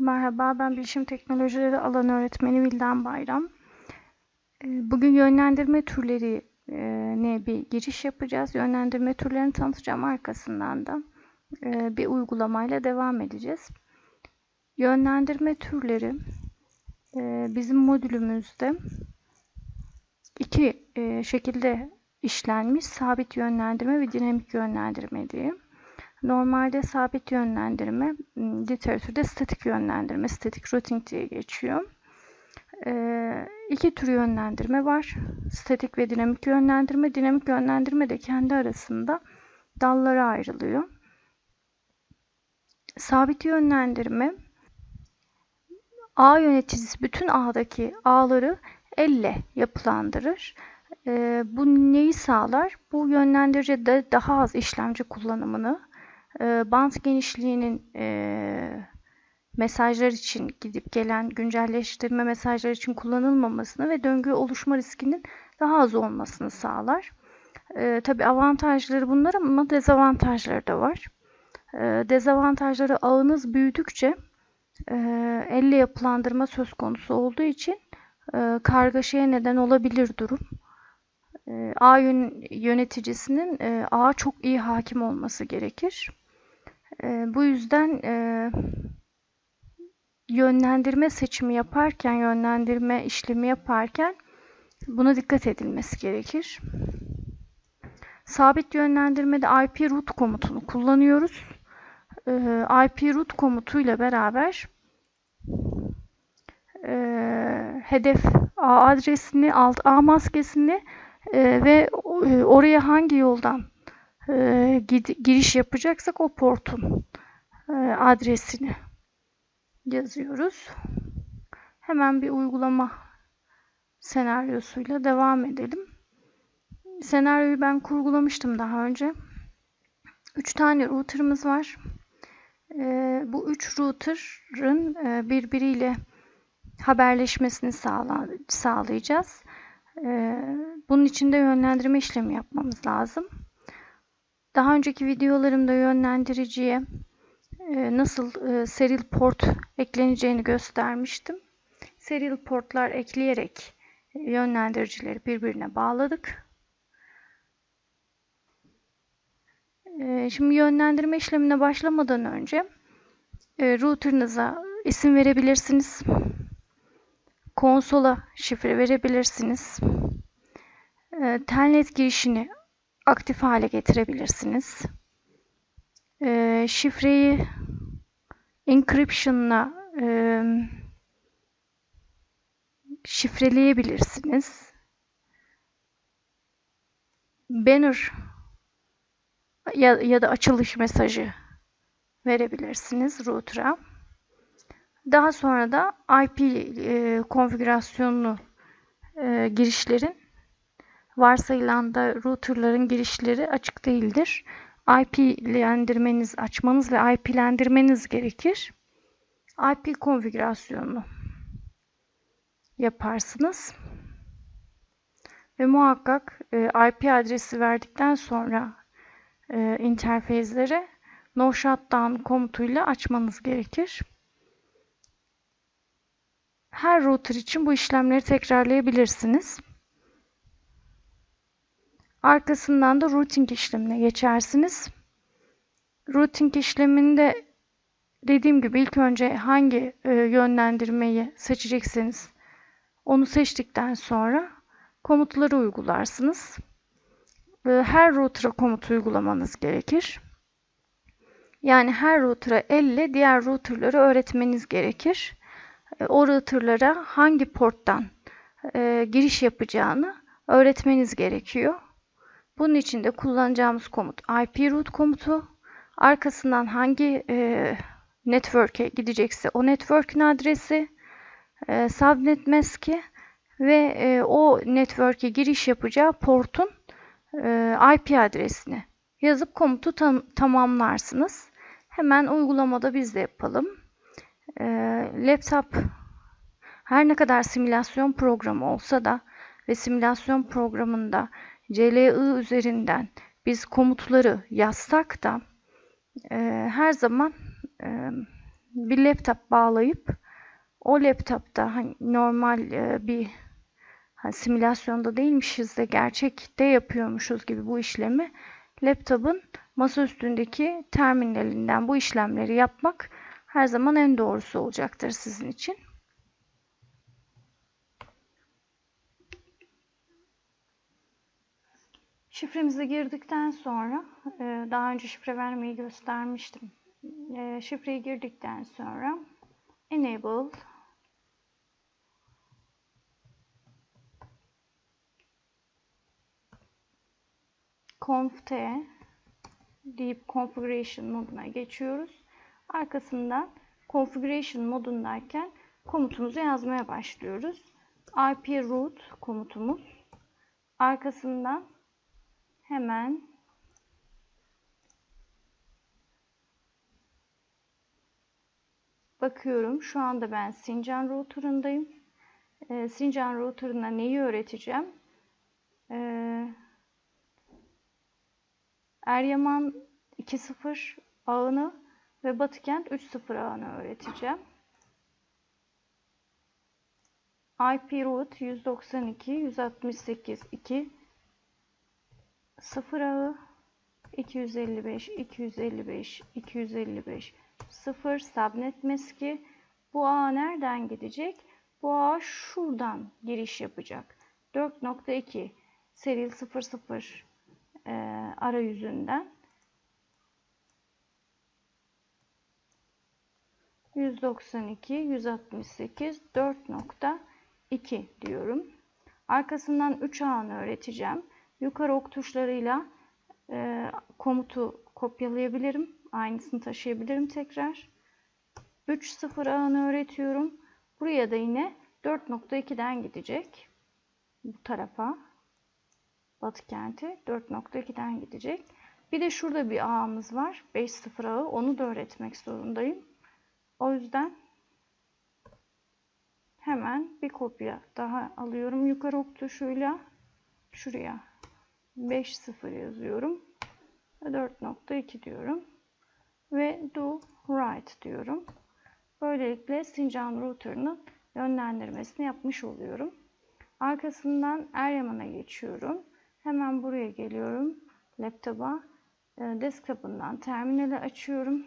Merhaba, ben Bilişim Teknolojileri alan öğretmeni Vildan Bayram. Ee, Bugün yönlendirme türlerine bir giriş yapacağız. Yönlendirme türlerini tanıtacağım arkasından da e, bir uygulamayla devam edeceğiz. Yönlendirme türleri e, bizim modülümüzde iki e, şekilde işlenmiş sabit yönlendirme ve dinamik yönlendirme diye. Normalde sabit yönlendirme, literatürde statik yönlendirme, static routing diye geçiyor. Ee, iki tür yönlendirme var. Statik ve dinamik yönlendirme. Dinamik yönlendirme de kendi arasında dallara ayrılıyor. Sabit yönlendirme ağ yöneticisi bütün ağdaki ağları elle yapılandırır. Ee, bu neyi sağlar? Bu yönlendiricide daha az işlemci kullanımını, e, bant genişliğinin e, mesajlar için gidip gelen güncelleştirme mesajlar için kullanılmamasını ve döngü oluşma riskinin daha az olmasını sağlar. E, Tabi avantajları bunlar ama dezavantajları da var. E, dezavantajları ağınız büyüdükçe e, elle yapılandırma söz konusu olduğu için e, kargaşaya neden olabilir durum. E, ağ yöneticisinin ağa çok iyi hakim olması gerekir. E, bu yüzden e, yönlendirme seçimi yaparken, yönlendirme işlemi yaparken buna dikkat edilmesi gerekir. Sabit yönlendirmede IP root komutunu kullanıyoruz. E, IP root komutuyla beraber e, hedef ağ adresini, alt ağ maskesini e, ve oraya hangi yoldan e, giriş yapacaksak o portun e, adresini yazıyoruz. Hemen bir uygulama senaryosuyla devam edelim. Senaryoyu ben kurgulamıştım daha önce. 3 tane router'ımız var. E, bu 3 router'ın e, birbiriyle haberleşmesini sağla sağlayacağız. E, bunun için de yönlendirme işlemi yapmamız lazım. Daha önceki videolarımda yönlendiriciye e, nasıl e, serial port ekleneceğini göstermiştim. Serial portlar ekleyerek yönlendiricileri birbirine bağladık. E, şimdi yönlendirme işlemine başlamadan önce router'ınıza isim verebilirsiniz. Konsola şifre verebilirsiniz. Telnet girişini aktif hale getirebilirsiniz. E, şifreyi encryption'la e, şifreleyebilirsiniz. Banner ya, ya da açılış mesajı verebilirsiniz router'a. Daha sonra da IP e, konfigürasyonunu e, girişlerin varsayılan da routerların girişleri açık değildir. IP'lendirmeniz, açmanız ve IP'lendirmeniz gerekir. IP konfigürasyonunu yaparsınız. Ve muhakkak e, IP adresi verdikten sonra e, interfezlere no shutdown komutuyla açmanız gerekir. Her router için bu işlemleri tekrarlayabilirsiniz. Arkasından da routing işlemine geçersiniz. Routing işleminde dediğim gibi ilk önce hangi e, yönlendirmeyi seçecekseniz onu seçtikten sonra komutları uygularsınız. E, her router'a komut uygulamanız gerekir. Yani her router'a elle diğer router'ları öğretmeniz gerekir. E, o router'lara hangi porttan e, giriş yapacağını öğretmeniz gerekiyor. Bunun için de kullanacağımız komut IP root komutu. Arkasından hangi e, network'e gidecekse o network'ün adresi, e, subnet mask'i ve e, o network'e giriş yapacağı portun e, IP adresini yazıp komutu tam, tamamlarsınız. Hemen uygulamada biz de yapalım. E, laptop her ne kadar simülasyon programı olsa da ve simülasyon programında CLI üzerinden biz komutları yazsak da e, her zaman e, bir laptop bağlayıp o laptopta hani normal e, bir hani simülasyonda değilmişiz de gerçekte yapıyormuşuz gibi bu işlemi laptopun masa üstündeki terminalinden bu işlemleri yapmak her zaman en doğrusu olacaktır sizin için. Şifremizi girdikten sonra e, daha önce şifre vermeyi göstermiştim. E, şifreyi girdikten sonra enable conft deyip configuration moduna geçiyoruz. Arkasından configuration modundayken komutumuzu yazmaya başlıyoruz. ip root komutumuz. Arkasından hemen bakıyorum. Şu anda ben Sincan router'ındayım. Ee, Sincan router'ına neyi öğreteceğim? Ee, Eryaman 2.0 ağını ve Batıkent 3.0 ağını öğreteceğim. IP root 192 168 2 0 ağı 255 255 255 0 subnet meski bu ağ nereden gidecek? Bu ağ şuradan giriş yapacak. 4.2 seril 00 e, arayüzünden 192 168 4.2 diyorum. Arkasından 3 ağını öğreteceğim. Yukarı ok tuşlarıyla e, komutu kopyalayabilirim. Aynısını taşıyabilirim tekrar. 3.0 ağını öğretiyorum. Buraya da yine 4.2'den gidecek. Bu tarafa. Batı kenti 4.2'den gidecek. Bir de şurada bir ağımız var. 5.0 ağı. Onu da öğretmek zorundayım. O yüzden hemen bir kopya daha alıyorum yukarı ok tuşuyla. Şuraya 5.0 yazıyorum. 4.2 diyorum. Ve do right diyorum. Böylelikle Sincan router'ının yönlendirmesini yapmış oluyorum. Arkasından Eryaman'a geçiyorum. Hemen buraya geliyorum. Laptopa e, desktop'ından terminali açıyorum.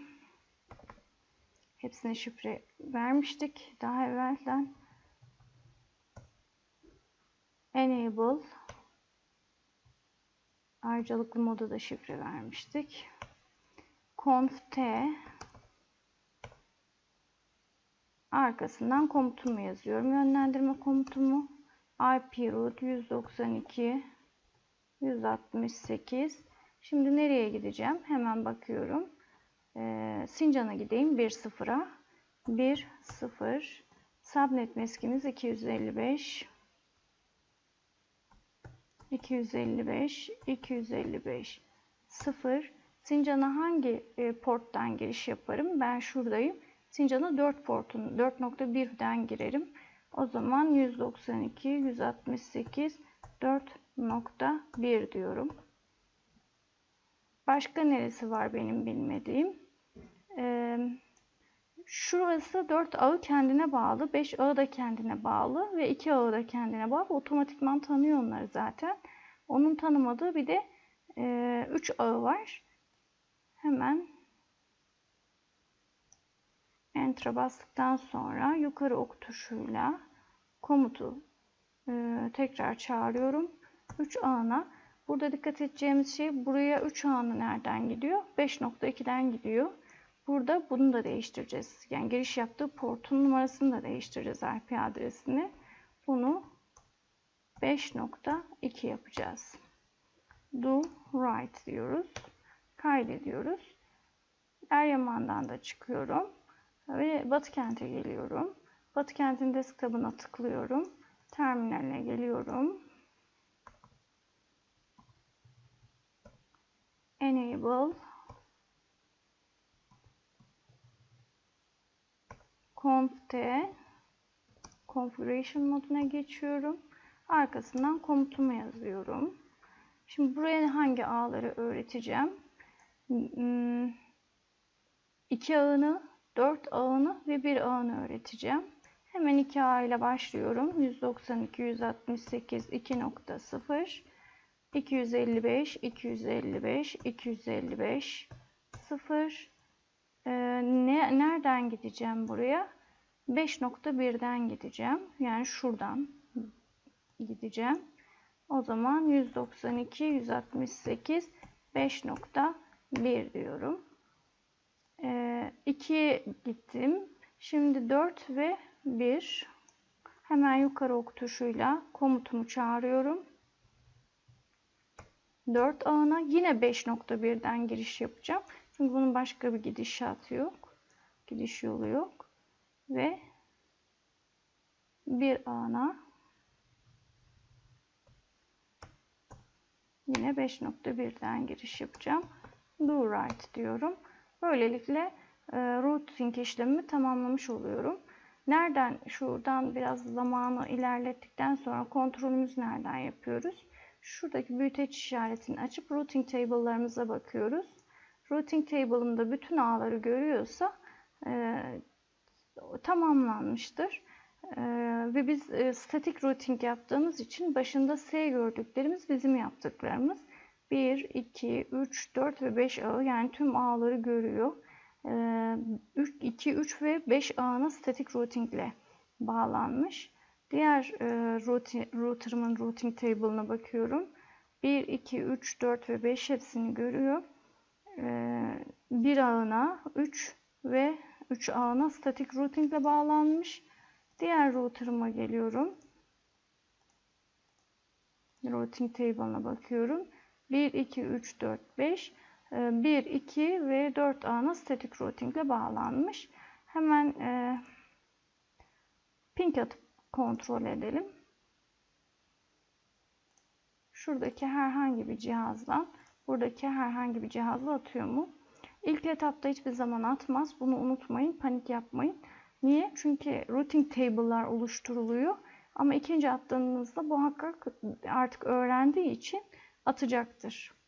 Hepsine şifre vermiştik daha evvelden. Enable ayrıcalıklı moda da şifre vermiştik. conft arkasından komutumu yazıyorum. Yönlendirme komutumu IP root 192 168 Şimdi nereye gideceğim? Hemen bakıyorum. Ee, Sincan'a gideyim 1.0'a. 1.0 Subnet meskimiz 255 255 255 0 Sincan'a hangi e, porttan giriş yaparım? Ben şuradayım. Sincan'a 4 portun 4.1'den girerim. O zaman 192 168 4.1 diyorum. Başka neresi var benim bilmediğim? Ee, şurası 4 ağı kendine bağlı, 5 ağı da kendine bağlı ve 2 ağı da kendine bağlı. Otomatikman tanıyor onları zaten. Onun tanımadığı bir de 3 e, ağı var. Hemen Enter'a bastıktan sonra yukarı ok tuşuyla komutu e, tekrar çağırıyorum. 3 ağına Burada dikkat edeceğimiz şey buraya 3 ağını nereden gidiyor? 5.2'den gidiyor. Burada bunu da değiştireceğiz. Yani giriş yaptığı portun numarasını da değiştireceğiz IP adresini. Bunu 5.2 yapacağız. Do write diyoruz. Kaydediyoruz. Eryaman'dan da çıkıyorum. Ve Batı kente geliyorum. Batı kentin desktop'ına tıklıyorum. Terminaline geliyorum. enable conft configuration moduna geçiyorum. Arkasından komutumu yazıyorum. Şimdi buraya hangi ağları öğreteceğim? Hmm, iki ağını 4 ağını ve 1 ağını öğreteceğim. Hemen 2 ağ ile başlıyorum. 192, 168, 2.0, 255, 255, 255, 0. Ee, ne, nereden gideceğim buraya? 5.1'den gideceğim. Yani şuradan gideceğim. O zaman 192, 168, 5.1 diyorum. Ee, 2'ye gittim. Şimdi 4 ve 1. Hemen yukarı ok tuşuyla komutumu çağırıyorum. 4 ağına yine 5.1'den giriş yapacağım. Çünkü bunun başka bir gidişatı yok. Gidiş yolu yok. Ve bir ağına yine 5.1'den giriş yapacağım. Do right diyorum. Böylelikle e, routing işlemimi tamamlamış oluyorum. Nereden şuradan biraz zamanı ilerlettikten sonra kontrolümüz nereden yapıyoruz? Şuradaki büyüteç işaretini açıp routing table'larımıza bakıyoruz. Routing table'ımda bütün ağları görüyorsa e, tamamlanmıştır. E, ve biz e, statik routing yaptığımız için başında S gördüklerimiz bizim yaptıklarımız. 1, 2, 3, 4 ve 5 ağı yani tüm ağları görüyor. 3, 2, 3 ve 5 ağına statik routing ile bağlanmış. Diğer e, router'ımın routing table'ına bakıyorum. 1, 2, 3, 4 ve 5 hepsini görüyor. E, bir ağına 3 ve 3 ağına statik routing ile bağlanmış. Diğer router'ıma geliyorum. Routing table'ına bakıyorum. 1, 2, 3, 4, 5. 1, 2 ve 4 ağına static routing ile bağlanmış. Hemen e, ping atıp kontrol edelim. Şuradaki herhangi bir cihazdan buradaki herhangi bir cihazla atıyor mu? İlk etapta hiçbir zaman atmaz. Bunu unutmayın. Panik yapmayın. Niye? Çünkü routing table'lar oluşturuluyor. Ama ikinci attığınızda bu hakkak artık öğrendiği için atacaktır.